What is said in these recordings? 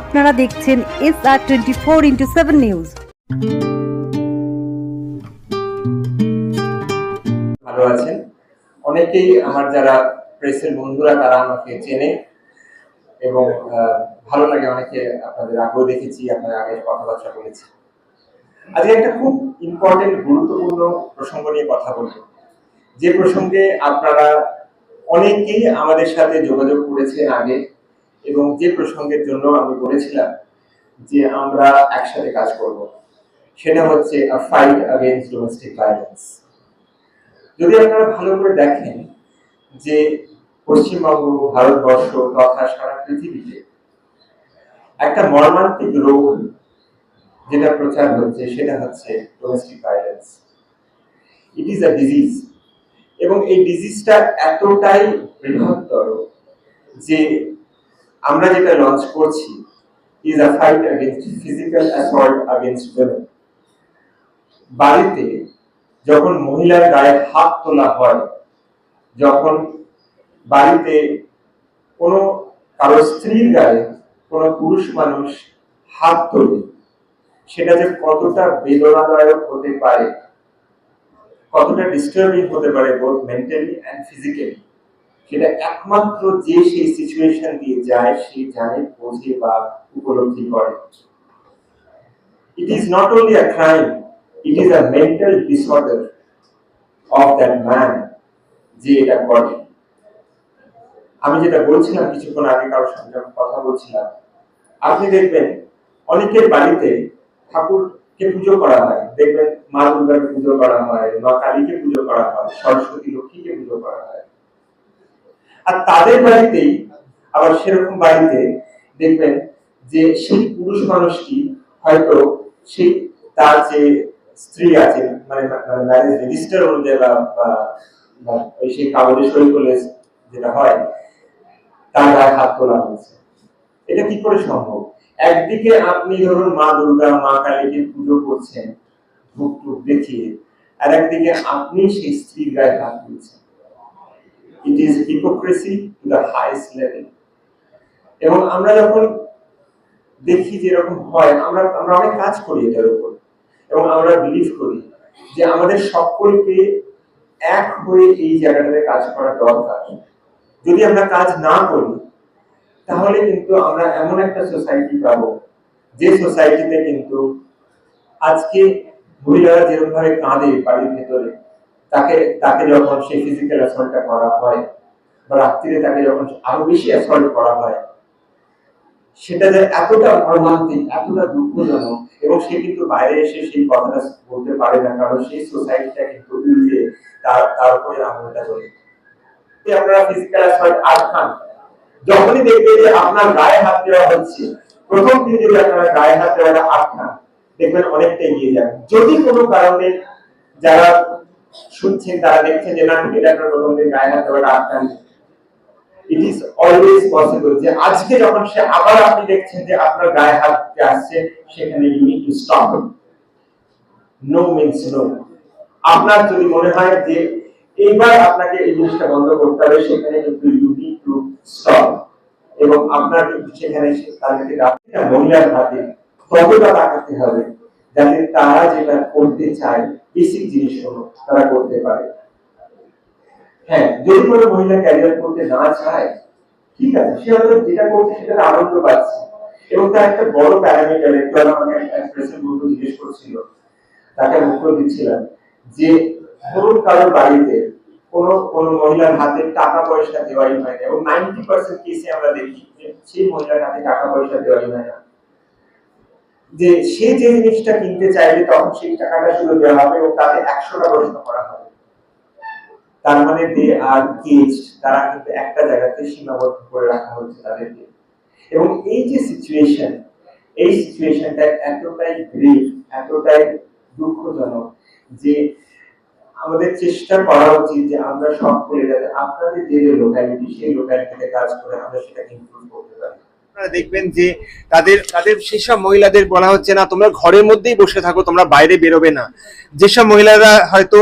আপনারা দেখছেন S R twenty four into seven news ভালো আছেন? অনেকেই আমার যারা প্রেসের বন্ধুরা, তারা আমাকে চেনে এবং ভালো লাগে অনেকে আপনাদের আগেও দেখেছি, আপনার আগে কথাবার্তা বলেছি আজকে একটা খুব ইম্পর্টেন্ট গুরুত্বপূর্ণ প্রসঙ্গ নিয়ে কথা বলব। যে প্রসঙ্গে আপনারা অনেকেই আমাদের সাথে যোগাযোগ করেছেন আগে। এবং যে প্রসঙ্গের জন্য আমি বলেছিলাম যে আমরা একসাথে কাজ করব, সেটা হচ্ছে ফাইট আগেইনস্ট ডোমেস্টিক ভায়োলেন্স যদি আপনারা ভালো করে দেখেন যে পশ্চিমবঙ্গ, ভারতবর্ষ তথা সারা পৃথিবীতে একটা মর্মান্তিক রোগ যেটা প্রচার হচ্ছে, সেটা হচ্ছে domestic violence it is a disease এবং এই ডিজিজটা এতটাই বৃহত্তর যে আমরা যেটা লঞ্চ করছি is a fight against physical assault against women. বাড়িতে যখন মহিলার গায়ে হাত তোলা হয়, যখন বাড়িতে কোনো কারও স্ত্রীর গায়ে কোনো পুরুষ মানুষ হাত তোলে, সেটা যে কতটা বেদনাদায়ক হতে পারে, কতটা ডিস্টার্বিং হতে পারে বোথ মেন্টালি অ্যান্ড ফিজিক্যালি সেটা একমাত্র যে সেই সিচুয়েশন দিয়ে যায়, সে জানে, বোঝে বা উপলব্ধি করে। It is not only a crime, it is a mental disorder of that man যে এটা করে। আমি যেটা বলছিলাম কিছুক্ষণ আগে কারোর সঙ্গে কথা বলছিলাম। আপনি দেখবেন, অনেকের বাড়িতে ঠাকুরকে পুজো করা হয়। দেখবেন মা দুর্গাকে পুজো করা হয়, মা কালীকে পুজো করা হয়, সরস্বতী লক্ষ্মীকে পুজো করা হয়। আর তাদের বাড়িতেই আবার সেরকম বাড়িতে দেখবেন যে সেই পুরুষ মানুষটি হয়তো সেই তার যে স্ত্রী আছে মানে ম্যারেজ রেজিস্টার অনুযায়ী বা সেই কাগজে সই করলে যেটা হয়, তার গায়ে হাত তোলা হয়েছে। এটা কি করে সম্ভব? একদিকে আপনি ধরুন মা দুর্গা, মা কালীকে পুজো করছেন ধূপ টুপ দেখিয়ে আর একদিকে আপনি সেই স্ত্রীর গায়ে হাত তুলছেন। It is hypocrisy to the highest level এবং আমরা যখন দেখি যে এরকম হয়, আমরা আমরা অনেক কাজ করি এটার উপর। এবং আমরা বিলিভ করি যে আমাদের সকলকে এক হয়ে এই জায়গাটাতে কাজ করা দরকার। যদি আমরা কাজ না করি, তাহলে কিন্তু আমরা এমন একটা সোসাইটি পাবো, যে সোসাইটিতে কিন্তু আজকে মহিলারা যেরকম ভাবে কাঁদে বাড়ির ভেতরে তাকে তাকে যখন সেই ফিজিক্যাল অ্যাসল্টটা করা হয়, বা রাত্রিরে তাকে যখন আরও বেশি অ্যাসল্ট করা হয়, সেটা যে এতটা মর্মান্তিক এতটা দুঃখজনক, এবং সে কিন্তু বাইরে এসে সেই কথাটা বলতে পারে না, কারণ সেই সোসাইটিটা কিন্তু উল্টে তার তার উপরে আঙুলটা চলে আপনারা ফিজিক্যাল অ্যাসল্ট আর খান। যখনই দেখবে যে আপনার গায়ে হাত দেওয়া হচ্ছে, প্রথম দিন যদি আপনারা গায়ে হাত দেওয়াটা আটকান দেখবেন অনেকটা এগিয়ে যাবে যদি কোনো কারণে যারা শুনছেন তারা দেখছেন যে, না, এটা আপনার প্রথম দিন গায়ে হাত দেওয়াটা আটকান ইট ইজ অলওয়েজ পসিবল যে, আজকে যখন সে আবার আপনি দেখছেন যে, আপনার গায়ে হাত আসছে, সেখানে you need to stop no means no আপনার যদি মনে হয় যে, এইবার আপনাকে এই জিনিসটা বন্ধ করতে হবে, সেখানে কিন্তু ইউ নিড টু স্টপ এবং আপনার কিন্তু সেখানে তাদেরকে মহিলার হাতে ততটা তাকাতে হবে, যাতে তারা যেটা করতে চায় বেসিক জিনিসগুলো তারা করতে পারে। হ্যাঁ যদি কোনো মহিলা ক্যারিয়ার করতে না চায়, ঠিক আছে, সে হয়তো যেটা করছে সেটাতে আনন্দ পাচ্ছে। এবং তার একটা বড় প্যারামিটার একটু আমাকে প্রেসিডেন্ট বন্ধু জিজ্ঞেস করছিল, তাকে উত্তর দিচ্ছিলাম যে, ধরুন কারোর বাড়িতে কোনো কোনো মহিলার হাতে টাকা পয়সা দেওয়াই হয় না, এবং নাইনটি পার্সেন্ট কেসে আমরা দেখি যে সেই মহিলার হাতে টাকা পয়সা দেওয়াই হয় না। যে সে যে জিনিসটা কিনতে চাইবে তখন সেই টাকাটা দেওয়া হবে এবং প্রশ্ন করা হবে। তার মানে দে আর কেজ তারা কিন্তু একটা জায়গাতে সীমাবদ্ধ করে রাখা তাদেরকে। এবং এই যে সিচুয়েশন এই সিচুয়েশনটা এতটাই গ্রেভ এতটাই দুঃখজনক যে আমাদের চেষ্টা করা উচিত যে আমরা সকলে যাতে আপনাদের যে লোকালিটি সেই লোকালিটিতে কাজ করে আমরা সেটাকে ইমপ্রুভ করতে পারি। আপনারা দেখবেন যে তাদের তাদের সেসব মহিলাদের বলা হচ্ছে না, তোমরা ঘরের মধ্যেই বসে থাকো, তোমরা বাইরে বেরোবে না। যেসব মহিলারা হয়তো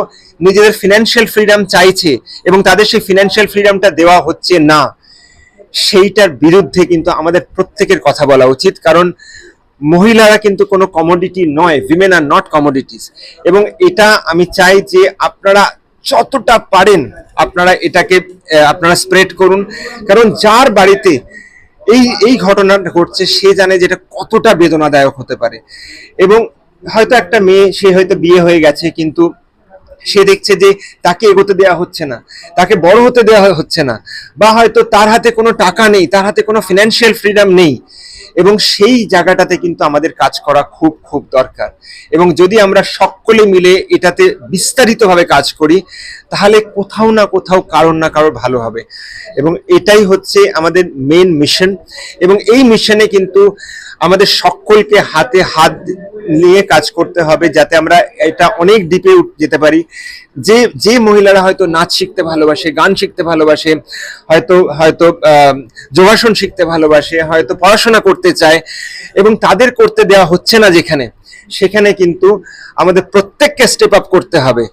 নিজেদের ফিনান্সিয়াল ফ্রিডম চাইছে এবং তাদের সেই ফিনান্সিয়াল ফ্রিডমটা দেওয়া হচ্ছে না, সেইটার বিরুদ্ধে কিন্তু আমাদের প্রত্যেকের কথা বলা উচিত, কারণ মহিলারা কিন্তু কোনো কমোডিটি নয় উইমেন আর নট কমোডিটিস এবং এটা আমি চাই যে আপনারা যতটা পারেন, আপনারা এটাকে আপনারা স্প্রেড করুন। কারণ যার বাড়িতে এই এই ঘটনাটা ঘটছে, সে জানে যে এটা কতটা বেদনাদায়ক হতে পারে। এবং হয়তো একটা মেয়ে, সে হয়তো বিয়ে হয়ে গেছে, কিন্তু সে দেখছে যে তাকে এগোতে দেওয়া হচ্ছে না, তাকে বড় হতে দেওয়া হচ্ছে না, বা হয়তো তার হাতে কোনো টাকা নেই, তার হাতে কোনো ফিনান্সিয়াল ফ্রিডম নেই। এবং সেই জায়গাটাতে কিন্তু আমাদের কাজ করা খুব খুব দরকার। এবং যদি আমরা সকলে মিলে এটাতে বিস্তারিতভাবে কাজ করি, তাহলে কোথাও না কোথাও কারোর না কারোর ভালো হবে। এবং এটাই হচ্ছে আমাদের মেন মিশন এবং এই মিশনে কিন্তু আমাদের সকলকে হাতে হাত নিয়ে কাজ করতে হবে যাতে আমরা এটা অনেক ডিপে যেতে পারি। যে যে মহিলারা হয়তো নাচ শিখতে ভালোবাসে, গান শিখতে ভালোবাসে, হয়তো হয়তো যোগাসন শিখতে ভালোবাসে, হয়তো পড়াশোনা করতে চায় এবং তাদের করতে দেওয়া হচ্ছে না যেখানে, সেখানে কিন্তু আমাদের প্রত্যেককে স্টেপ আপ করতে হবে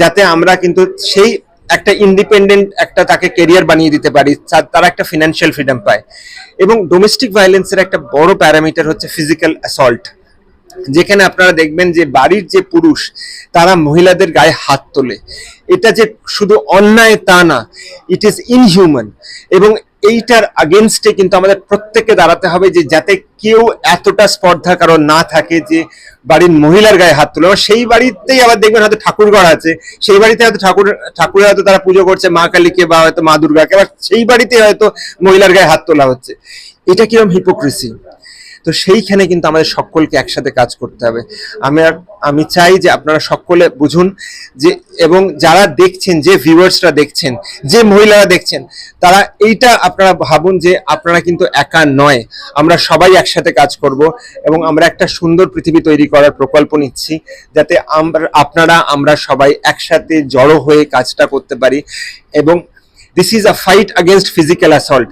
যাতে আমরা কিন্তু সেই একটা ইন্ডিপেন্ডেন্ট একটা তাকে কেরিয়ার বানিয়ে দিতে পারি তারা একটা ফিনান্সিয়াল ফ্রিডম পায়। এবং ডোমেস্টিক ভায়োলেন্সের একটা বড় প্যারামিটার হচ্ছে ফিজিক্যাল অ্যাসল্ট যেখানে আপনারা দেখবেন যে বাড়ির যে পুরুষ, তারা মহিলাদের গায়ে হাত তোলে। এটা যে শুধু অন্যায় তা না ইট ইজ ইনহিউম্যান এবং এইটার আগেনস্টে কিন্তু আমাদের প্রত্যেককে দাঁড়াতে হবে যে যাতে কেউ এতটা স্পর্ধা কারণ না থাকে যে বাড়ির মহিলার গায়ে হাত তোলে। সেই বাড়িতেই আবার দেখবেন হয়তো ঠাকুরঘর আছে, সেই বাড়িতে হয়তো ঠাকুর ঠাকুরে হয়তো তারা পুজো করছে মা কালীকে বা হয়তো মা দুর্গাকে, আবার সেই বাড়িতে হয়তো মহিলার গায়ে হাত তোলা হচ্ছে। এটা কীরকম হিপোক্রেসি তো সেইখানে কিন্তু আমাদের সকলকে একসাথে কাজ করতে হবে। আমি আমি চাই যে আপনারা সকলে বুঝুন যে, এবং যারা দেখছেন, যে ভিউয়ার্সরা দেখছেন, যে মহিলারা দেখছেন, তারা এইটা আপনারা ভাবুন যে আপনারা কিন্তু একা নয়। আমরা সবাই একসাথে কাজ করব এবং আমরা একটা সুন্দর পৃথিবী তৈরি করার প্রকল্প নিচ্ছি যাতে আমরা, আপনারা, আমরা সবাই একসাথে জড়ো হয়ে কাজটা করতে পারি। এবং this is a fight against physical assault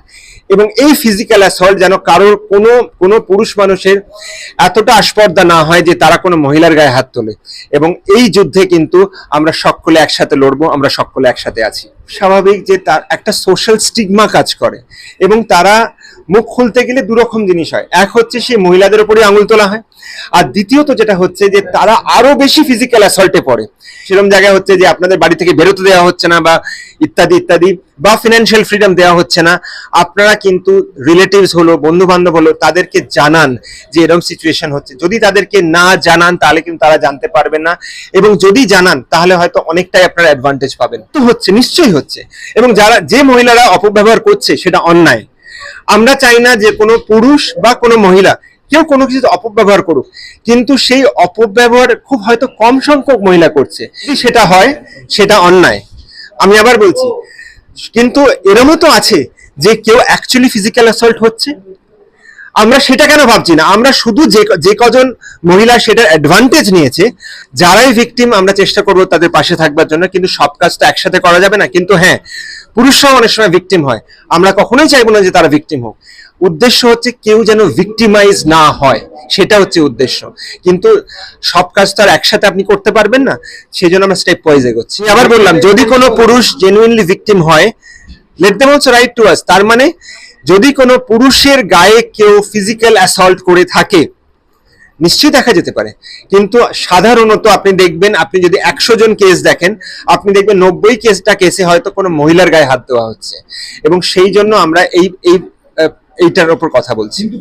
এবং এই ফিজিক্যাল অ্যাসল্ট যেন কারোর কোনো কোনো পুরুষ মানুষের এতটা আস্পর্ধা না হয় যে তারা কোনো মহিলার গায়ে হাত তোলে। এবং এই যুদ্ধে কিন্তু আমরা সকলে একসাথে লড়বো, আমরা সকলে একসাথে আছি। স্বাভাবিক যে তার একটা সোশ্যাল স্টিগমা কাজ করে। এবং তারা মুখ খুলতে গেলে দুরকম জিনিস হয়। এক হচ্ছে সেই মহিলাদের উপরে আঙুল তোলা হয়, আর দ্বিতীয়ত যেটা হচ্ছে যে তারা আরও বেশি ফিজিক্যাল অ্যাসল্টে পড়ে। সেরকম জায়গায় হচ্ছে যে আপনাদের বাড়ি থেকে বেরোতে দেওয়া হচ্ছে না বা ইত্যাদি ইত্যাদি, বা ফিনান্সিয়াল ফ্রিডম দেওয়া হচ্ছে না। আপনারা কিন্তু রিলেটিভস হলো বন্ধু বান্ধব হলো, তাদেরকে জানান যে এরকম সিচুয়েশন হচ্ছে। যদি তাদেরকে না জানান, তাহলে কিন্তু তারা জানতে পারবেন না। এবং যদি জানান, তাহলে হয়তো অনেকটাই আপনারা অ্যাডভান্টেজ পাবেন। তো হচ্ছে, নিশ্চয়ই হচ্ছে। এবং যারা, যে মহিলারা অপব্যবহার করছে, সেটা অন্যায়। আমরা চাই না যে কোনো পুরুষ বা কোনো মহিলা কেউ কোনো কিছু অপব্যবহার করুক। কিন্তু সেই অপব্যবহার খুব হয়তো কম সংখ্যক মহিলা করছে। সেটা হয়, সেটা অন্যায়। আমি আবার বলছি, কিন্তু এরমও তো আছে যে কেউ অ্যাকচুয়ালি ফিজিক্যাল অ্যাসল্ট হচ্ছে। আমরা সেটা কেন ভাবছি না? আমরা শুধু যে যে কজন মহিলা সেটার অ্যাডভান্টেজ নিয়েছে, যারাই ভিকটিম আমরা চেষ্টা করব তাদের পাশে থাকবার জন্য, কিন্তু সব কাজ তো একসাথে করা যাবে না। কিন্তু হ্যাঁ পুরুষরাও অনেক সময় ভিকটিম হয়। আমরা কখনোই চাইব না যে তারা ভিকটিম হোক। উদ্দেশ্য হচ্ছে কেউ যেন ভিকটিমাইজ না হয়। সেটা হচ্ছে উদ্দেশ্য। কিন্তু সব কাজ তো আর একসাথে আপনি করতে পারবেন না। সেই জন্য আমরা স্টেপ ওয়াইজ এগোচ্ছি আবার বললাম, যদি কোনো পুরুষ জেনুইনলি ভিকটিম হয় let them also right to us তার মানে যদি কোনো পুরুষের গায়ে কেউ ফিজিক্যাল অ্যাসল্ট করে থাকে নিশ্চয়ই দেখা যেতে পারে। কিন্তু সাধারণত আপনি দেখবেন, আপনি যদি একশো জন কেস দেখেন, আপনি দেখবেন নব্বই কেসটা কেসে হয়তো কোনো মহিলার গায়ে হাত দেওয়া হচ্ছে। এবং সেই জন্য আমরা এই এই এইটার ওপর কথা বলছি।